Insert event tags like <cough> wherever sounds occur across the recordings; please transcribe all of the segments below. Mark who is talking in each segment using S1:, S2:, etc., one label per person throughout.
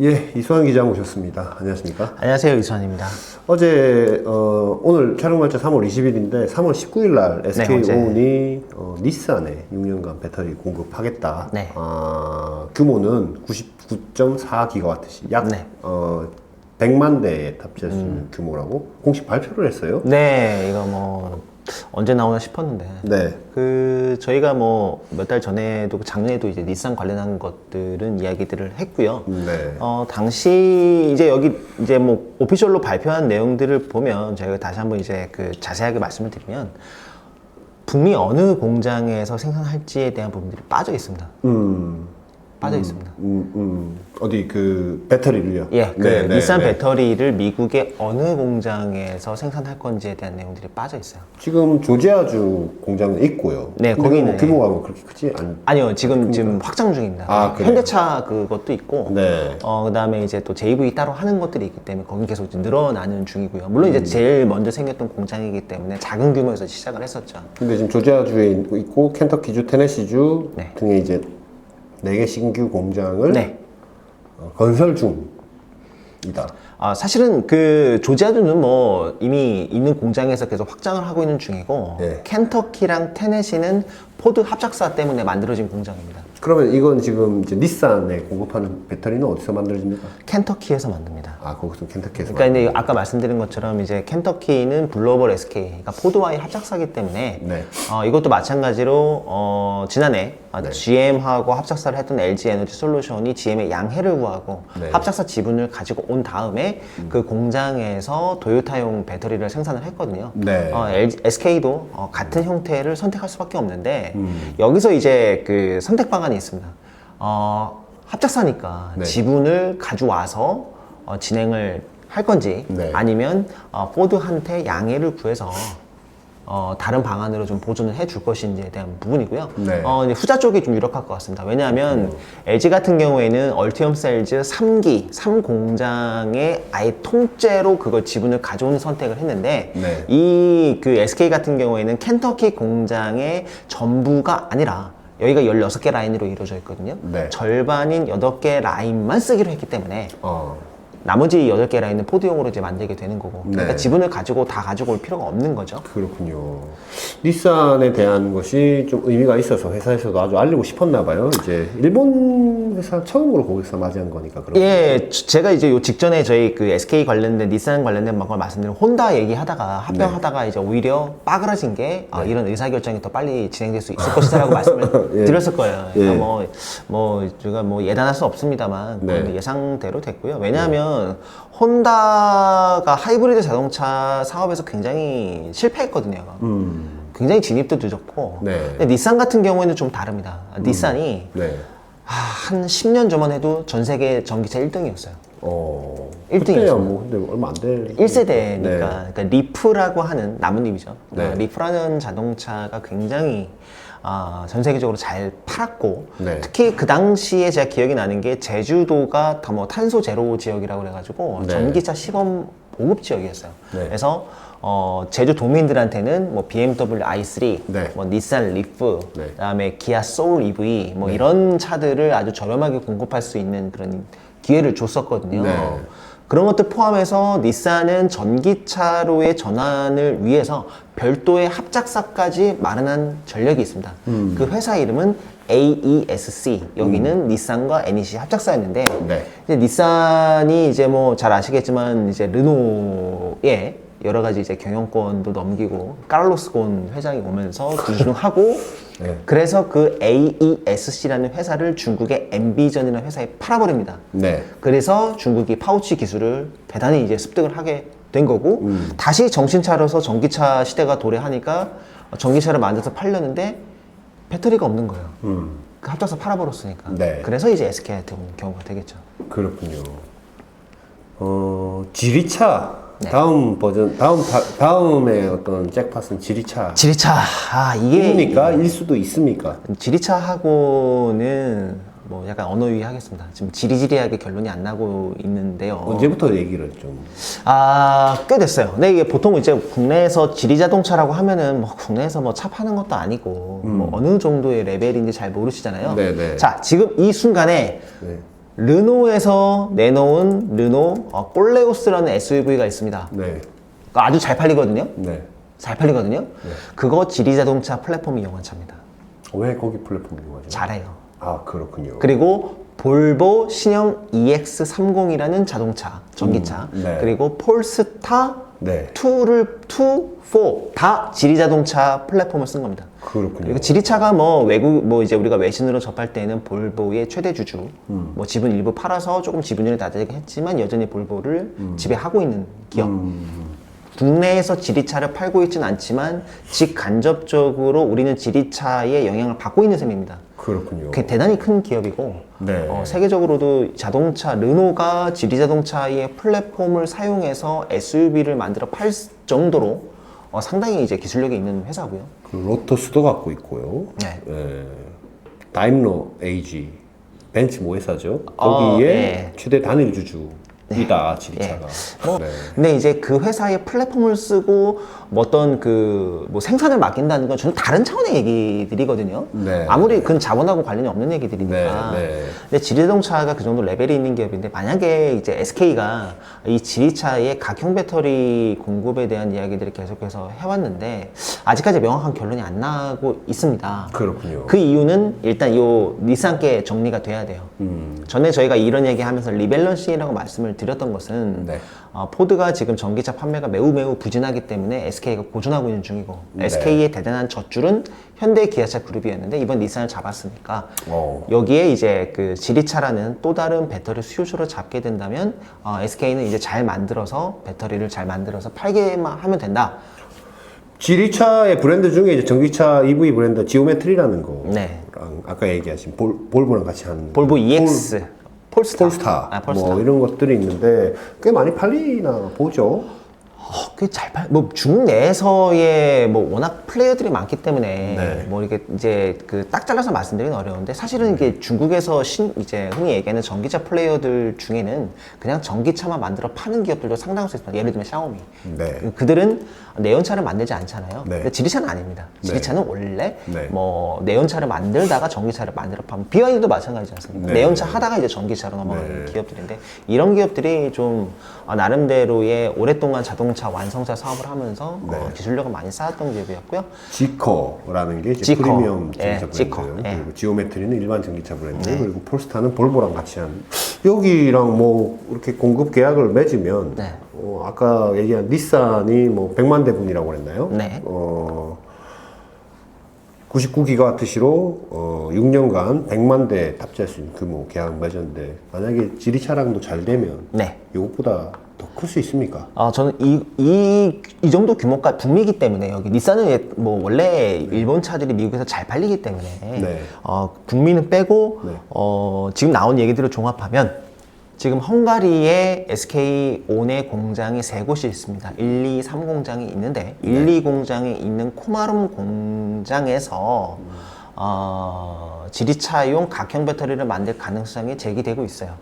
S1: 예, 이수환 기자 모셨습니다. 안녕하십니까?
S2: 안녕하세요 이수환입니다.
S1: 어제 어, 오늘 촬영 날짜 3월 20일인데 3월 19일 날 SK
S2: 어제.
S1: 오온이 어, 닛산에 6년간 배터리 공급하겠다.
S2: 네.
S1: 아, 규모는 99.4기가와트시 약
S2: 네.
S1: 어, 100만 대에 탑재할 수 있는 규모라고 공식 발표를 했어요.
S2: 네 이거 뭐 언제 나오나 싶었는데
S1: 네.
S2: 그 저희가 뭐 몇 달 전에도 작년에도 이제 닛산 관련한 것들은 이야기들을 했고요.
S1: 네.
S2: 어 당시 이제 여기 이제 뭐 오피셜로 발표한 내용들을 보면 저희가 다시 한번 이제 그 자세하게 말씀을 드리면 북미 어느 공장에서 생산할지에 대한 부분들이 빠져 있습니다.
S1: 음,
S2: 빠져 있습니다.
S1: 음, 음. 어디 그 배터리를요?
S2: 예, 그
S1: 네, 네,
S2: 닛산
S1: 네.
S2: 배터리를 미국의 어느 공장에서 생산할 건지에 대한 내용들이 빠져 있어요.
S1: 지금 조지아주 공장은 있고요.
S2: 네,
S1: 근데
S2: 거기는
S1: 뭐 규모가 뭐 그렇게 크지 않.
S2: 아니요, 지금 지금 확장 중입니다.
S1: 아, 그래요?
S2: 현대차 그것도 있고,
S1: 네.
S2: 어 그다음에 이제 또 JV 따로 하는 것들이 있기 때문에 거기 계속 이제 늘어나는 중이고요. 물론
S1: 음.
S2: 이제 제일 먼저 생겼던 공장이기 때문에 작은 규모에서 시작을 했었죠.
S1: 근데 지금 조지아주에 있고 켄터키주, 테네시주
S2: 네.
S1: 등에 이제 네 개 신규 공장을
S2: 네.
S1: 어, 건설 중이다.
S2: 아, 사실은 그 조지아주는 뭐 이미 있는 공장에서 계속 확장을 하고 있는 중이고
S1: 네.
S2: 켄터키랑 테네시는 포드 합작사 때문에 만들어진 공장입니다.
S1: 그러면 이건 지금 이제 닛산에 공급하는 배터리는 어디서 만들어집니까?
S2: 켄터키에서 만듭니다.
S1: 아, 거기서 켄터키에서.
S2: 그러니까 이제 아까 말씀드린 것처럼 이제 켄터키는 글로벌 SK, 그러니까 포드와의 합작사기 때문에
S1: 네.
S2: 어, 이것도 마찬가지로 어, 지난해 아,
S1: 네.
S2: GM하고 합작사를 했던 LG 에너지 솔루션이 GM의 양해를 구하고
S1: 네. 음.
S2: 합작사 지분을 가지고 온 다음에 그 공장에서 도요타용 배터리를 생산을 했거든요.
S1: 네.
S2: 어, LG, SK도 어, 같은 형태를 선택할 수밖에 없는데
S1: 음.
S2: 여기서 이제 그 선택 방안이 있습니다. 어, 합작사니까
S1: 네.
S2: 지분을 가져와서 어, 진행을 할 건지
S1: 네.
S2: 아니면 어, 포드한테 양해를 구해서 어, 다른 방안으로 좀 보존을 해줄 것인지에 대한 부분이고요.
S1: 네.
S2: 어, 이제 후자 쪽이 좀 유력할 것 같습니다. 왜냐하면 LG 같은 경우에는 얼티엄 셀즈 3기, 3공장에 아예 통째로 그걸 지분을 가져오는 선택을 했는데
S1: 네.
S2: 이 그 SK 같은 경우에는 켄터키 공장의 전부가 아니라 여기가 16개 라인으로 이루어져 있거든요.
S1: 네.
S2: 절반인 8개 라인만 쓰기로 했기 때문에
S1: 어.
S2: 나머지 8개 라인은 포드용으로 이제 만들게 되는 거고. 그러니까
S1: 네.
S2: 지분을 가지고 다 가지고 올 필요가 없는 거죠.
S1: 그렇군요. 닛산에 대한 것이 좀 의미가 있어서 회사에서도 아주 알리고 싶었나 봐요. 이제 일본 회사 처음으로 거기서 맞이한 거니까 그런.
S2: 예, 저- 제가 이제 요 직전에 저희 그 SK 관련된 닛산 관련된 걸 말씀드린 혼다 얘기하다가 합병하다가 이제 오히려 빠그러진 게 아, 이런 의사결정이 더 빨리 진행될 수 있을 것이다라고 <laughs> 말씀을
S1: 예.
S2: 드렸을 거예요. 그러니까
S1: 예.
S2: 뭐, 뭐, 제가 뭐 예단할 수 없습니다만
S1: 네.
S2: 뭐 예상대로 됐고요. 왜냐하면 혼다가 하이브리드 자동차 사업에서 굉장히 실패했거든요. 굉장히 진입도 늦었고.
S1: 음. 네.
S2: 근데 닛산 같은 경우에는 좀 다릅니다. 닛산이
S1: 네.
S2: 아, 한 10년 전만 해도 전 세계 전기차 1등이었어요.
S1: 어.
S2: 일등이었어요.
S1: 그때야 뭐 근데 얼마 안 돼.
S2: 1세대니까
S1: 네.
S2: 그러니까 리프라고 하는 나뭇잎이죠.
S1: 네.
S2: 어, 리프라는 자동차가 굉장히 아, 전 세계적으로 잘 팔았고
S1: 네.
S2: 특히 그 당시에 제가 기억이 나는 게 제주도가 다 뭐 탄소 제로 지역이라고 그래가지고
S1: 네.
S2: 전기차 시범 보급 지역이었어요.
S1: 네.
S2: 그래서 어, 제주 도민들한테는 뭐 BMW i3,
S1: 네.
S2: 뭐 닛산 리프,
S1: 네.
S2: 그다음에 기아 소울 EV 뭐 이런 차들을 아주 저렴하게 공급할 수 있는 그런 기회를 줬었거든요.
S1: 네.
S2: 그런 것들 포함해서 닛산은 전기차로의 전환을 위해서 별도의 합작사까지 마련한 전력이 있습니다.
S1: 음.
S2: 그 회사 이름은 AESC. 여기는 닛산과 NEC 합작사였는데
S1: 네.
S2: 이제 닛산이 이제 뭐 잘 아시겠지만 이제 르노의 여러 가지 이제 경영권도 넘기고 카를로스 곤 회장이 오면서 주중하고 <laughs>
S1: 네.
S2: 그래서 그 AESC라는 회사를 중국의 엠비전이라는 회사에 팔아버립니다.
S1: 네.
S2: 그래서 중국이 파우치 기술을 대단히 이제 습득을 하게 된 거고 다시 정신 차려서 전기차 시대가 도래하니까 전기차를 만들어서 팔렸는데 배터리가 없는 거예요.
S1: 음.
S2: 그 합작사 팔아버렸으니까.
S1: 네.
S2: 그래서 이제 SK한테 온 경우가 되겠죠.
S1: 그렇군요. 어, 지리차.
S2: 네.
S1: 다음 버전, 다음, 다, 다음에 어떤 잭팟은 지리차.
S2: 지리차. 아, 이게.
S1: 입니까? 일 수도 있습니까?
S2: 지리차하고는 뭐 약간 언어유희 하겠습니다. 지금 지리지리하게 결론이 안 나고 있는데요.
S1: 언제부터 얘기를 좀.
S2: 아, 꽤 됐어요. 근데 이게 보통 이제 국내에서 지리자동차라고 하면은 뭐 국내에서 뭐 차 파는 것도 아니고 뭐 어느 정도의 레벨인지 잘 모르시잖아요.
S1: 네네.
S2: 자, 지금 이 순간에
S1: 네.
S2: 르노에서 내놓은 르노 어, 꼴레오스라는 SUV가 있습니다.
S1: 네.
S2: 아주 잘 팔리거든요.
S1: 네.
S2: 잘 팔리거든요. 그거 지리자동차 플랫폼 이용한 차입니다.
S1: 왜 거기 플랫폼 이용하죠?
S2: 잘해요.
S1: 아 그렇군요.
S2: 그리고 볼보 신형 EX30이라는 자동차, 전기차,
S1: 음, 네.
S2: 그리고 폴스타
S1: 네.
S2: 2를 2, 4다 지리 자동차 플랫폼을 쓴 겁니다.
S1: 그렇군요.
S2: 그리고 지리차가 뭐 외국 뭐 이제 우리가 외신으로 접할 때는 볼보의 최대 주주,
S1: 음.
S2: 뭐 지분 일부 팔아서 조금 지분율이 낮아지긴 했지만 여전히 볼보를
S1: 음.
S2: 지배하고 있는 기업. 국내에서 지리차를 팔고 있지는 않지만 직간접적으로 우리는 지리차의 영향을 받고 있는 셈입니다.
S1: 그렇군요.
S2: 그게 대단히 큰 기업이고
S1: 네.
S2: 어, 세계적으로도 자동차 르노가 지리자동차의 플랫폼을 사용해서 SUV를 만들어 팔 정도로 어, 상당히 이제 기술력이 있는 회사고요.
S1: 그 로터스도 갖고 있고요.
S2: 네.
S1: 예. 다임러 AG 벤츠 모회사죠.
S2: 어,
S1: 거기에
S2: 네.
S1: 최대 단일 주주 이다 지리차가.
S2: 뭐,
S1: 네.
S2: 근데 이제 그 회사의 플랫폼을 쓰고 뭐 어떤 그 뭐 생산을 맡긴다는 건 저는 다른 차원의 얘기들이거든요.
S1: 네.
S2: 아무리 그건 자본하고 관련이 없는 얘기들이니까.
S1: 네, 네.
S2: 근데 지리자동차가 그 정도 레벨이 있는 기업인데 만약에 이제 SK가 이 지리차의 각형 배터리 공급에 대한 이야기들을 계속해서 해왔는데 아직까지 명확한 결론이 안 나고 있습니다.
S1: 그렇군요.
S2: 그 이유는 일단 요 닛산께 정리가 돼야 돼요.
S1: 음.
S2: 전에 저희가 이런 얘기 하면서 리밸런싱이라고 말씀을 드렸던 것은
S1: 네.
S2: 어, 포드가 지금 전기차 판매가 매우 매우 부진하기 때문에 SK가 고전하고 있는 중이고
S1: 네.
S2: SK의 대단한 젖줄은 현대 기아차 그룹이었는데 이번 닛산을 잡았으니까
S1: 어.
S2: 여기에 이제 그 지리차라는 또 다른 배터리 수요처를 잡게 된다면 어, SK는 이제 잘 만들어서 배터리를 잘 만들어서 팔게만 하면 된다.
S1: 지리차의 브랜드 중에 이제 전기차 EV 브랜드 지오메트리라는 거랑
S2: 네.
S1: 아까 얘기하신 볼, 볼보랑 같이 한
S2: 볼보 EX, 폴스타,
S1: 폴스타,
S2: 아, 폴스타.
S1: 뭐 이런 것들이 있는데 꽤 많이 팔리나 보죠.
S2: 어, 그게 잘 팔, 뭐 중국 내에서의 뭐 워낙 플레이어들이 많기 때문에
S1: 네.
S2: 뭐 이렇게 이제 그 딱 잘라서 말씀드리긴 어려운데 사실은 이게 중국에서 신 이제 흔히 얘기하는 전기차 플레이어들 중에는 그냥 전기차만 만들어 파는 기업들도 상당수 있습니다. 예를 들면 샤오미.
S1: 네.
S2: 그들은 내연차를 만들지 않잖아요.
S1: 네.
S2: 근데 지리차는 아닙니다. 지리차는 원래
S1: 네.
S2: 뭐 내연차를 만들다가 전기차를 만들어 파면 BYD도 마찬가지지 않습니까?
S1: 네.
S2: 내연차 하다가 이제 전기차로 넘어가는
S1: 네.
S2: 기업들인데 이런 기업들이 좀 어, 나름대로의 오랫동안 자동차 완성차 사업을 하면서 어,
S1: 네.
S2: 기술력을 많이 쌓았던 기업이었고요.
S1: 지커라는 게 이제
S2: 지커.
S1: 프리미엄
S2: 예,
S1: 전기차
S2: 지커.
S1: 브랜드
S2: 예.
S1: 그리고 지오메트리는 일반 전기차 브랜드 그리고 폴스타는 볼보랑 같이 한 여기랑 뭐 이렇게 공급 계약을 맺으면
S2: 네.
S1: 어, 아까 얘기한 닛산이 뭐 100만 대분이라고 그랬나요?
S2: 네.
S1: 어, 99기가와트시로 어, 6년간 100만 대 탑재할 수 있는 규모 계약 맺었는데 만약에 지리차랑도 잘 되면
S2: 네.
S1: 이것보다 더 클 수 있습니까?
S2: 어, 저는 이, 이, 이 정도 규모가 북미이기 때문에 여기 닛산은 예- 뭐 원래 일본 차들이 미국에서 잘 팔리기 때문에
S1: 네.
S2: 어, 북미는 빼고
S1: 네.
S2: 어, 지금 나온 얘기들을 종합하면 지금 헝가리에 SK 온의 공장이 세 곳이 있습니다. 1, 2, 3 공장이 있는데 1, 2 공장에 있는 코마룸 공장에서 어, 지리차용 각형 배터리를 만들 가능성이 제기되고 있어요.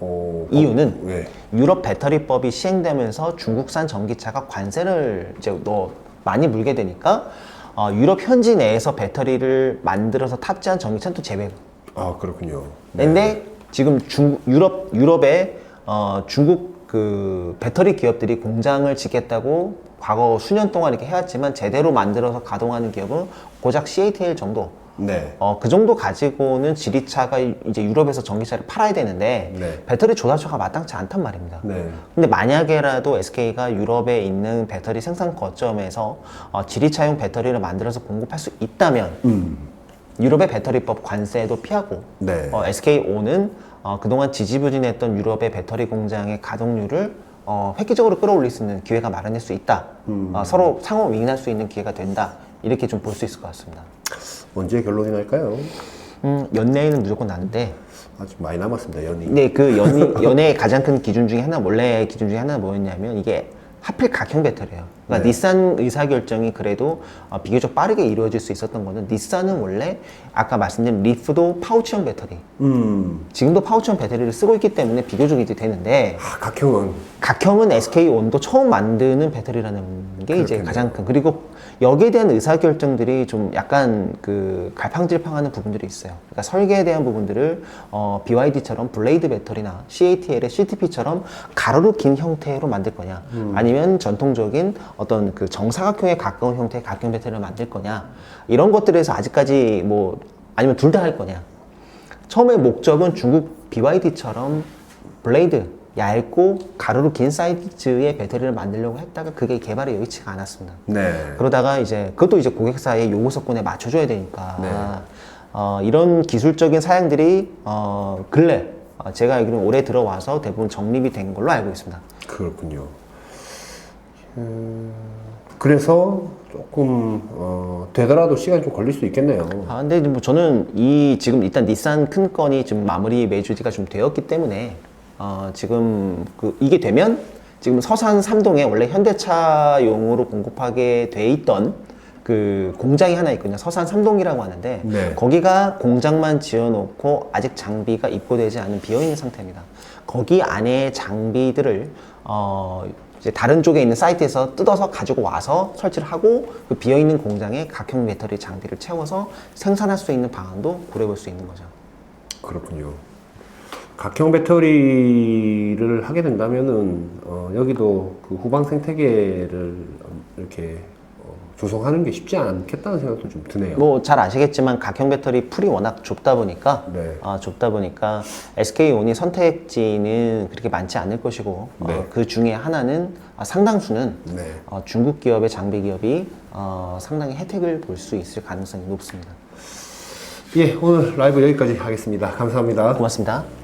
S1: 어,
S2: 이유는
S1: 네.
S2: 유럽 배터리법이 시행되면서 중국산 전기차가 관세를 이제 너 많이 물게 되니까 어, 유럽 현지 내에서 배터리를 만들어서 탑재한 전기차는 또 제외고.
S1: 아 그렇군요.
S2: 근데 지금 중 유럽 유럽에 어, 중국 그 배터리 기업들이 공장을 짓겠다고 과거 수년 동안 이렇게 해왔지만 제대로 만들어서 가동하는 기업은 고작 CATL 정도.
S1: 네.
S2: 어, 그 정도 가지고는 지리차가 이제 유럽에서 전기차를 팔아야 되는데
S1: 네.
S2: 배터리 조달처가 마땅치 않단 말입니다.
S1: 네.
S2: 근데 만약에라도 SK가 유럽에 있는 배터리 생산 거점에서 어, 지리차용 배터리를 만들어서 공급할 수 있다면
S1: 음.
S2: 유럽의 배터리법 관세도 피하고
S1: 네.
S2: 어, SKO는 어, 그동안 지지부진했던 유럽의 배터리 공장의 가동률을 어, 획기적으로 끌어올릴 수 있는 기회가 마련될 수 있다.
S1: 음.
S2: 어, 서로 상호 윈윈할 수 있는 기회가 된다. 이렇게 좀 볼 수 있을 것 같습니다.
S1: 언제 결론이 날까요?
S2: 음, 연내에는 무조건 나는데
S1: 아직 많이 남았습니다, 연이.
S2: 근데 그 연이, 연애의 가장 큰 기준 중에 하나, 원래 기준 중에 하나는 뭐였냐면 이게 하필 각형 배터리예요. 그러니까 닛산 의사결정이 그래도 어, 비교적 빠르게 이루어질 수 있었던 거는 닛산은 원래 아까 말씀드린 리프도 파우치형 배터리
S1: 음.
S2: 지금도 파우치형 배터리를 쓰고 있기 때문에 비교적 이제 되는데
S1: 아, 각형은
S2: 각형은 SK 온도 처음 만드는 배터리라는 게 이제
S1: 그렇겠네요.
S2: 가장 큰 그리고 여기에 대한 의사 결정들이 좀 약간 그 갈팡질팡하는 부분들이 있어요. 그러니까 설계에 대한 부분들을 어, BYD처럼 블레이드 배터리나 CATL의 CTP처럼 가로로 긴 형태로 만들 거냐, 아니면 전통적인 어떤 그 정사각형에 가까운 형태의 각형 배터리를 만들 거냐 이런 것들에서 아직까지 뭐 아니면 둘 다 할 거냐. 처음에 목적은 중국 BYD처럼 블레이드 얇고 가로로 긴 사이즈의 배터리를 만들려고 했다가 그게 개발에 여의치가 않았습니다.
S1: 네.
S2: 그러다가 이제 그것도 이제 고객사의 요구서건에 맞춰줘야 되니까
S1: 네.
S2: 어, 이런 기술적인 사양들이 어, 근래 어, 제가 알기로는 올해 들어와서 대부분 정립이 된 걸로 알고 있습니다.
S1: 그렇군요. 음, 그래서 조금 어, 되더라도 시간이 좀 걸릴 수 있겠네요.
S2: 아, 근데 뭐 저는 이 지금 일단 닛산 큰 건이 지금 마무리 매주지가 좀 되었기 때문에 어, 지금 그 이게 되면 지금 서산 삼동에 원래 현대차용으로 공급하게 돼 있던 그 공장이 하나 있거든요. 서산 삼동이라고 하는데
S1: 네.
S2: 거기가 공장만 지어놓고 아직 장비가 입고되지 않은 비어있는 상태입니다. 거기 안에 장비들을 어, 이제 다른 쪽에 있는 사이트에서 뜯어서 가지고 와서 설치를 하고 그 비어있는 공장에 각형 배터리 장비를 채워서 생산할 수 있는 방안도 고려해 볼 수 있는 거죠.
S1: 그렇군요. 각형 배터리를 하게 된다면은 어, 여기도 그 후방 생태계를 이렇게 어, 조성하는 게 쉽지 않겠다는 생각도 좀 드네요.
S2: 뭐 잘 아시겠지만 각형 배터리 풀이 워낙 좁다 보니까
S1: 네.
S2: 아, 좁다 보니까 SK온이 선택지는 그렇게 많지 않을 것이고
S1: 네.
S2: 어, 그 중에 하나는 아, 상당수는
S1: 네.
S2: 어, 중국 기업의 장비 기업이 어, 상당히 혜택을 볼 수 있을 가능성이 높습니다.
S1: 예, 오늘 라이브 여기까지 하겠습니다. 감사합니다.
S2: 고맙습니다.